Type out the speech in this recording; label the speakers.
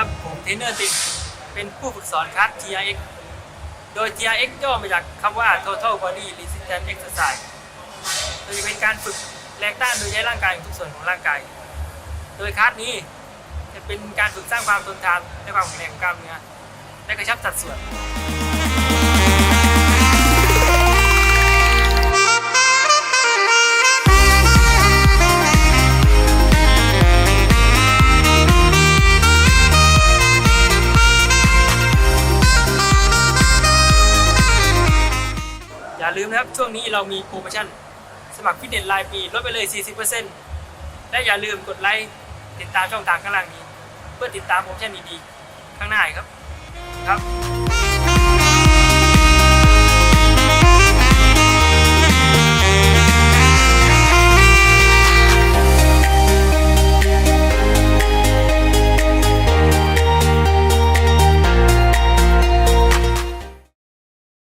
Speaker 1: ครับ ผมเทรนเนอร์ตินเป็นผู้ฝึกสอนคลาส TRX โดย TRX ย่อมาจากคำว่า Total Body Resistance Exercise โดยเป็นการฝึกแรงต้านโดยใช้ร่างกายทุกส่วนของร่างกาย โดยคลาสนี้จะเป็นการฝึกสร้างความทนทานและความแข็งแรงของกล้ามเนื้อและกระชับสัดส่วน อย่าลืมนะครับ ช่วงนี้เรามีโปรโมชั่น สมัครฟิตเนสรายปีลดไปเลย 40%และอย่าลืมกดไลค์ติดตามช่องทางข้างล่างนี้ เพื่อติดตามโปรโมชั่นดีๆข้างหน้าครับครับ